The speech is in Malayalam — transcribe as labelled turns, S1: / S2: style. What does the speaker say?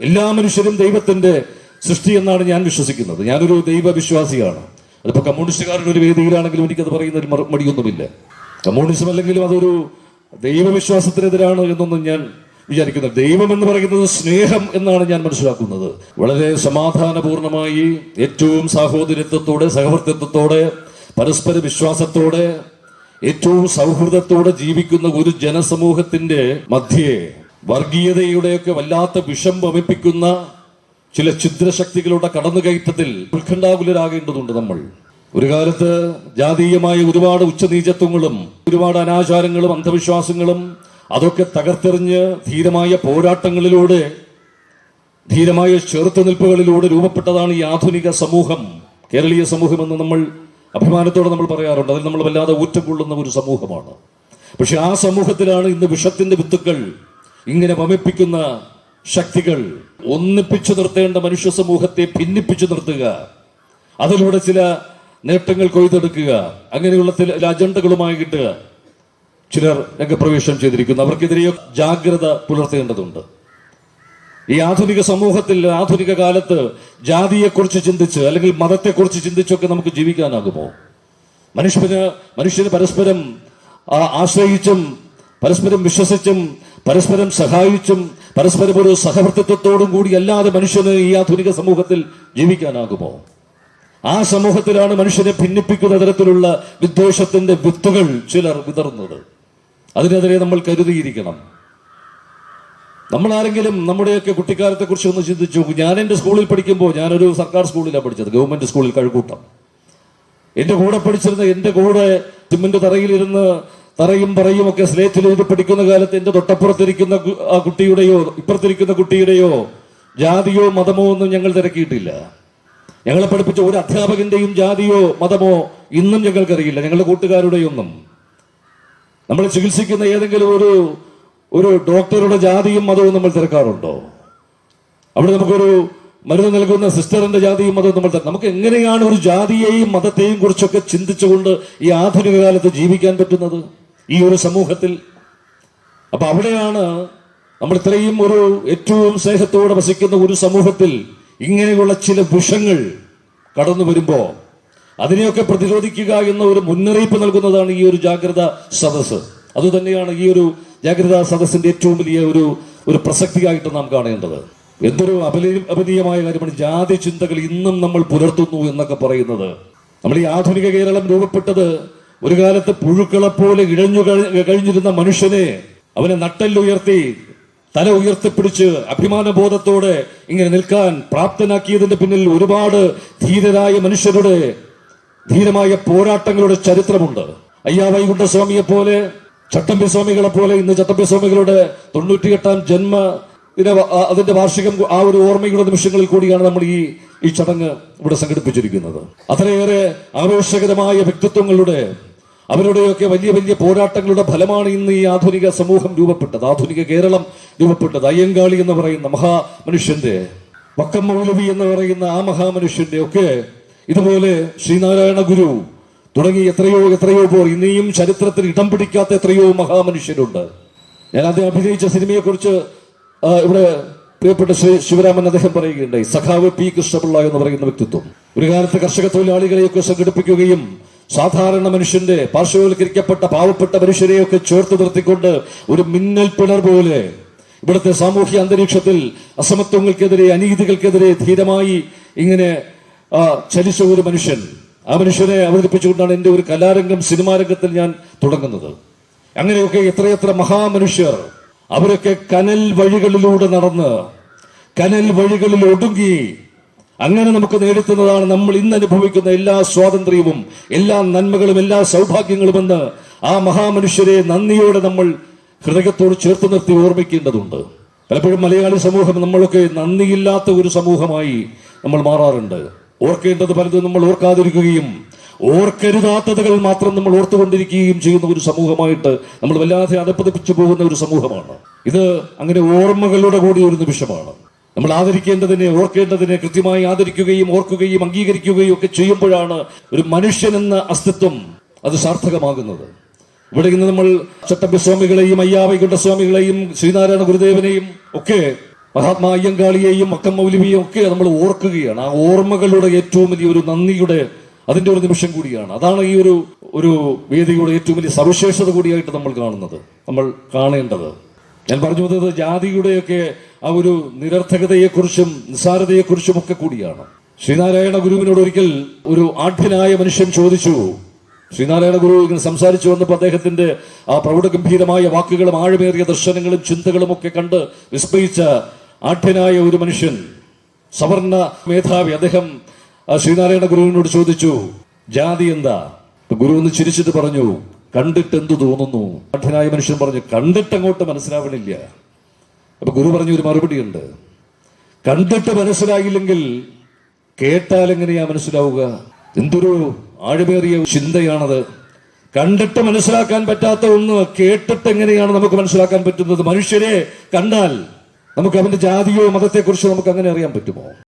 S1: എല്ലാ മനുഷ്യരും ദൈവത്തിന്റെ സൃഷ്ടി എന്നാണ് ഞാൻ വിശ്വസിക്കുന്നത്. ഞാനൊരു ദൈവവിശ്വാസിയാണ്. അതിപ്പോ കമ്മ്യൂണിസ്റ്റുകാരുടെ ഒരു വേദിയിലാണെങ്കിലും എനിക്കത് പറയുന്ന ഒരു മടിയൊന്നുമില്ല. കമ്മ്യൂണിസം അല്ലെങ്കിലും അതൊരു ദൈവവിശ്വാസത്തിനെതിരാണ് എന്നൊന്നും ഞാൻ വിചാരിക്കുന്നത് ദൈവം എന്ന് പറയുന്നത് സ്നേഹം എന്നാണ് ഞാൻ മനസ്സിലാക്കുന്നത്. വളരെ സമാധാനപൂർണമായി ഏറ്റവും സാഹോദര്യത്വത്തോടെ സഹവർത്തിത്വത്തോടെ പരസ്പര വിശ്വാസത്തോടെ ഏറ്റവും സൗഹൃദത്തോടെ ജീവിക്കുന്ന ഒരു ജനസമൂഹത്തിന്റെ മധ്യേ വർഗീയതയുടെയൊക്കെ വല്ലാത്ത വിഷം വമിപ്പിക്കുന്ന ചില ഛിദ്രശക്തികളുടെ കടന്നുകയറ്റത്തിൽ ഉത്കണ്ഠാകുലരാകേണ്ടതുണ്ട് നമ്മൾ. ഒരു കാലത്ത് ജാതീയമായ ഒരുപാട് ഉച്ചനീചത്വങ്ങളും ഒരുപാട് അനാചാരങ്ങളും അന്ധവിശ്വാസങ്ങളും അതൊക്കെ തകർത്തെറിഞ്ഞ് ധീരമായ പോരാട്ടങ്ങളിലൂടെ ധീരമായ ചെറുത്തുനിൽപ്പുകളിലൂടെ രൂപപ്പെട്ടതാണ് ഈ ആധുനിക സമൂഹം കേരളീയ സമൂഹം എന്ന് നമ്മൾ അഭിമാനത്തോടെ നമ്മൾ പറയാറുണ്ട്. അതിൽ നമ്മൾ വല്ലാതെ ഊറ്റം കൊള്ളുന്ന ഒരു സമൂഹമാണ്. പക്ഷെ ആ സമൂഹത്തിലാണ് ഇന്ന് വിഷത്തിന്റെ വിത്തുക്കൾ ഇങ്ങനെ വമിപ്പിക്കുന്ന ശക്തികൾ ഒന്നിപ്പിച്ചു നിർത്തേണ്ട മനുഷ്യ സമൂഹത്തെ ഭിന്നിപ്പിച്ചു നിർത്തുക. അതിലൂടെ ചില നേട്ടങ്ങൾ കൊയ്തെടുക്കുക. അങ്ങനെയുള്ള ചില അജണ്ടകളുമായിട്ട് ചിലർ രംഗപ്രവേശനം ചെയ്തിരിക്കുന്നു. അവർക്കെതിരെ ജാഗ്രത പുലർത്തേണ്ടതുണ്ട്. ഈ ആധുനിക സമൂഹത്തിൽ ആധുനിക കാലത്ത് ജാതിയെക്കുറിച്ച് ചിന്തിച്ച് അല്ലെങ്കിൽ മതത്തെക്കുറിച്ച് ചിന്തിച്ചൊക്കെ നമുക്ക് ജീവിക്കാനാകുമോ? മനുഷ്യന് മനുഷ്യന് പരസ്പരം ആശ്രയിച്ചും പരസ്പരം വിശ്വസിച്ചും പരസ്പരം സഹായിച്ചും പരസ്പരം ഒരു സഹവർത്തിത്വത്തോടും കൂടി അല്ലാതെ മനുഷ്യന് ഈ ആധുനിക സമൂഹത്തിൽ ജീവിക്കാനാകുമോ? ആ സമൂഹത്തിലാണ് മനുഷ്യനെ ഭിന്നിപ്പിക്കുന്ന തരത്തിലുള്ള വിദ്വേഷത്തിന്റെ വിത്തുകൾ ചിലർ വിതറുന്നത്. അതിനെതിരെ നമ്മൾ കരുതിയിരിക്കണം. നമ്മൾ ആരെങ്കിലും നമ്മുടെയൊക്കെ കുട്ടിക്കാലത്തെ കുറിച്ച് ഒന്ന് ചിന്തിച്ചു. ഞാൻ എന്റെ സ്കൂളിൽ പഠിക്കുമ്പോൾ ഞാനൊരു സർക്കാർ സ്കൂളിലാണ് പഠിച്ചത് ഗവൺമെന്റ് സ്കൂളിൽ കഴുകൂട്ടം എന്റെ കൂടെ പഠിച്ചിരുന്ന എന്റെ കൂടെ സിമന്റ് തറയിലിരുന്ന് തറയും പറയും ഒക്കെ സ്ലേറ്റിൽ എഴുതി പഠിക്കുന്ന കാലത്ത് എന്റെ തൊട്ടപ്പുറത്തിരിക്കുന്ന ആ കുട്ടിയുടെയോ ഇപ്പുറത്തിരിക്കുന്ന കുട്ടിയുടെയോ ജാതിയോ മതമോ ഒന്നും ഞങ്ങൾ തിരക്കിയിട്ടില്ല. ഞങ്ങളെ പഠിപ്പിച്ച ഒരു അധ്യാപകന്റെയും ജാതിയോ മതമോ ഇന്നും ഞങ്ങൾക്കറിയില്ല. ഞങ്ങളുടെ കൂട്ടുകാരുടെയൊന്നും നമ്മൾ ചികിത്സിക്കുന്ന ഏതെങ്കിലും ഒരു ഒരു ഡോക്ടറുടെ ജാതിയും മതവും നമ്മൾ തിരക്കാറുണ്ടോ? അവിടെ നമുക്കൊരു മരുന്ന് നൽകുന്ന സിസ്റ്ററിന്റെ ജാതിയും മതവും നമ്മൾ നമുക്ക് എങ്ങനെയാണ് ഒരു ജാതിയെയും മതത്തെയും കുറിച്ചൊക്കെ ചിന്തിച്ചുകൊണ്ട് ഈ ആധുനിക കാലത്ത് ജീവിക്കാൻ പറ്റുന്നത്? ഈ ഒരു സമൂഹത്തിൽ. അപ്പൊ അവിടെയാണ് നമ്മൾ ഇത്രയും ഒരു ഏറ്റവും സ്നേഹത്തോടെ വസിക്കുന്ന ഒരു സമൂഹത്തിൽ ഇങ്ങനെയുള്ള ചില വിഷങ്ങൾ കടന്നു വരുമ്പോൾ അതിനെയൊക്കെ പ്രതിരോധിക്കുക എന്ന ഒരു മുന്നറിയിപ്പ് നൽകുന്നതാണ് ഈ ഒരു ജാഗ്രത സദസ്സ്. അതുതന്നെയാണ് ഈ ഒരു ജാഗ്രതാ സദസ്സിന്റെ ഏറ്റവും വലിയ ഒരു ഒരു പ്രസക്തിയായിട്ട് നാം കാണേണ്ടത്. എന്തൊരു അപലീ അപനീയമായ കാര്യമാണ് ജാതി ചിന്തകൾ ഇന്നും നമ്മൾ പുലർത്തുന്നു എന്നൊക്കെ പറയുന്നത്. നമ്മൾ ഈ ആധുനിക കേരളം രൂപപ്പെട്ടത് ഒരു കാലത്ത് പുഴുക്കളെ പോലെ ഇഴഞ്ഞു കഴി- കഴിഞ്ഞിരുന്ന മനുഷ്യനെ അവനെ നട്ടല്ലുയർത്തി തല ഉയർത്തിപ്പിടിച്ച് അഭിമാനബോധത്തോടെ ഇങ്ങനെ നിൽക്കാൻ പ്രാപ്തനാക്കിയതിന്റെ പിന്നിൽ ഒരുപാട് ധീരരായ മനുഷ്യരുടെ ധീരമായ പോരാട്ടങ്ങളുടെ ചരിത്രമുണ്ട്. അയ്യാ വൈകുണ്ഠസ്വാമിയെ പോലെ ചട്ടമ്പി സ്വാമികളെ പോലെ ഇന്ന് ചട്ടമ്പി സ്വാമികളുടെ തൊണ്ണൂറ്റിയെട്ടാം ജന്മ അതിന്റെ വാർഷികം ആ ഒരു ഓർമ്മയുടെ നിമിഷങ്ങളിൽ കൂടിയാണ് നമ്മൾ ഈ ഈ ചടങ്ങ് ഇവിടെ സംഘടിപ്പിച്ചിരിക്കുന്നത്. അത്രയേറെ ആവേശകരമായ വ്യക്തിത്വങ്ങളുടെ അവരുടെയൊക്കെ വലിയ വലിയ പോരാട്ടങ്ങളുടെ ഫലമാണ് ഇന്ന് ഈ ആധുനിക സമൂഹം രൂപപ്പെട്ടത്. ആധുനിക കേരളം രൂപപ്പെട്ടത്. അയ്യങ്കാളി എന്ന് പറയുന്ന മഹാമനുഷ്യന്റെ വക്കം മൗലവി എന്ന് പറയുന്ന ആ മഹാമനുഷ്യന്റെ ഒക്കെ ഇതുപോലെ ശ്രീനാരായണ ഗുരു തുടങ്ങി എത്രയോ എത്രയോ പോർ ഇനിയും ചരിത്രത്തിൽ ഇടം പിടിക്കാത്ത എത്രയോ മഹാമനുഷ്യരുണ്ട്. ഞാൻ അദ്ദേഹം അഭിനയിച്ച സിനിമയെക്കുറിച്ച് ഇവിടെ പ്രിയപ്പെട്ട ശ്രീ ശിവരാമൻ അദ്ദേഹം പറയുകയുണ്ടായി. സഖാവ് പി കൃഷ്ണപിള്ള എന്ന് പറയുന്ന വ്യക്തിത്വം. ഒരു കാലത്ത് കർഷക തൊഴിലാളികളെയൊക്കെ സംഘടിപ്പിക്കുകയും സാധാരണ മനുഷ്യന്റെ പാർശ്വവൽക്കരിക്കപ്പെട്ട പാവപ്പെട്ട മനുഷ്യരെയൊക്കെ ചേർത്ത് നിർത്തിക്കൊണ്ട് ഒരു മിന്നൽ പിണർ പോലെ ഇവിടുത്തെ സാമൂഹ്യ അന്തരീക്ഷത്തിൽ അസമത്വങ്ങൾക്കെതിരെ അനീതികൾക്കെതിരെ ധീരമായി ഇങ്ങനെ ചലിച്ച ഒരു മനുഷ്യൻ. ആ മനുഷ്യനെ അവതരിപ്പിച്ചുകൊണ്ടാണ് എന്റെ ഒരു കലാരംഗം സിനിമാ രംഗത്തിൽ ഞാൻ തുടങ്ങുന്നത്. അങ്ങനെയൊക്കെ എത്രയെത്ര മഹാമനുഷ്യർ അവരൊക്കെ കനൽ വഴികളിലൂടെ നടന്ന് കനൽ വഴികളിൽ ഒടുങ്ങി അങ്ങനെ നമുക്ക് നേടിത്തുന്നതാണ് നമ്മൾ ഇന്ന് അനുഭവിക്കുന്ന എല്ലാ സ്വാതന്ത്ര്യവും എല്ലാ നന്മകളും എല്ലാ സൗഭാഗ്യങ്ങളുമെന്ന് ആ മഹാമനുഷ്യരെ നന്ദിയോടെ നമ്മൾ ഹൃദയത്തോട് ചേർത്ത് നിർത്തി ഓർമ്മിക്കേണ്ടതുണ്ട്. പലപ്പോഴും മലയാളി സമൂഹം നമ്മളൊക്കെ നന്ദിയില്ലാത്ത ഒരു സമൂഹമായി നമ്മൾ മാറാറുണ്ട്. ഓർക്കേണ്ടത് പലതും നമ്മൾ ഓർക്കാതിരിക്കുകയും ഓർക്കരുതാത്തതുകൾ മാത്രം നമ്മൾ ഓർത്തുകൊണ്ടിരിക്കുകയും ചെയ്യുന്ന ഒരു സമൂഹമായിട്ട് നമ്മൾ വല്ലാതെ അതപ്പതിപ്പിച്ചു പോകുന്ന ഒരു സമൂഹമാണ്. ഇത് അങ്ങനെ ഓർമ്മകളുടെ കൂടി ഒരു നിമിഷമാണ്. നമ്മൾ ആദരിക്കേണ്ടതിനെ ഓർക്കേണ്ടതിനെ കൃത്യമായി ആദരിക്കുകയും ഓർക്കുകയും അംഗീകരിക്കുകയും ഒക്കെ ചെയ്യുമ്പോഴാണ് ഒരു മനുഷ്യൻ എന്ന അസ്തിത്വം അത് സാർത്ഥകമാകുന്നത്. ഇവിടെ ഇന്ന് നമ്മൾ ചട്ടമ്പി സ്വാമികളെയും അയ്യാവൈകുണ്ഠ സ്വാമികളെയും ശ്രീനാരായണ ഗുരുദേവനെയും ഒക്കെ മഹാത്മാ അയ്യങ്കാളിയെയും മക്കം മൗലവിയെയും ഒക്കെ നമ്മൾ ഓർക്കുകയാണ്. ആ ഓർമ്മകളുടെ ഏറ്റവും വലിയ ഒരു നന്ദിയുടെ അതിന്റെ ഒരു നിമിഷം കൂടിയാണ്. അതാണ് ഈ ഒരു ഒരു വേദിയുടെ ഏറ്റവും വലിയ സവിശേഷത കൂടിയായിട്ട് നമ്മൾ കാണുന്നത്. നമ്മൾ കാണേണ്ടത്. ഞാൻ പറഞ്ഞു വന്നത് ജാതിയുടെയൊക്കെ ആ ഒരു നിരർത്ഥകതയെക്കുറിച്ചും നിസ്സാരതയെക്കുറിച്ചും ഒക്കെ കൂടിയാണ്. ശ്രീനാരായണ ഗുരുവിനോട് ഒരിക്കൽ ഒരു ആഢ്യനായ മനുഷ്യൻ ചോദിച്ചു ശ്രീനാരായണ ഗുരു ഇങ്ങനെ സംസാരിച്ചു വന്നപ്പോൾ അദ്ദേഹത്തിന്റെ ആ പ്രൗഢഗംഭീരമായ വാക്കുകളും ആഴമേറിയ ദർശനങ്ങളും ചിന്തകളും ഒക്കെ കണ്ട് വിസ്മയിച്ച ആഠ്യനായ ഒരു മനുഷ്യൻ സവർണ മേധാവി അദ്ദേഹം ശ്രീനാരായണ ഗുരുവിനോട് ചോദിച്ചു ജാതി എന്താ? ഗുരു ഒന്ന് ചിരിച്ചിട്ട് പറഞ്ഞു കണ്ടിട്ട് എന്തു തോന്നുന്നു? ആഠ്യനായ മനുഷ്യൻ പറഞ്ഞു കണ്ടിട്ട് അങ്ങോട്ട് മനസ്സിലാവണില്ല. അപ്പൊ ഗുരു പറഞ്ഞു ഒരു മറുപടിയുണ്ട് കണ്ടിട്ട് മനസ്സിലായില്ലെങ്കിൽ കേട്ടാൽ എങ്ങനെയാ മനസ്സിലാവുക? എന്തൊരു ആഴമേറിയ ചിന്തയാണത്. കണ്ടിട്ട് മനസ്സിലാക്കാൻ പറ്റാത്ത ഒന്ന് കേട്ടിട്ട് എങ്ങനെയാണ് നമുക്ക് മനസ്സിലാക്കാൻ പറ്റുന്നത്? മനുഷ്യരെ കണ്ടാൽ നമുക്ക് അവന്റെ ജാതിയോ മതത്തെക്കുറിച്ചോ നമുക്ക് അങ്ങനെ അറിയാൻ പറ്റുമോ?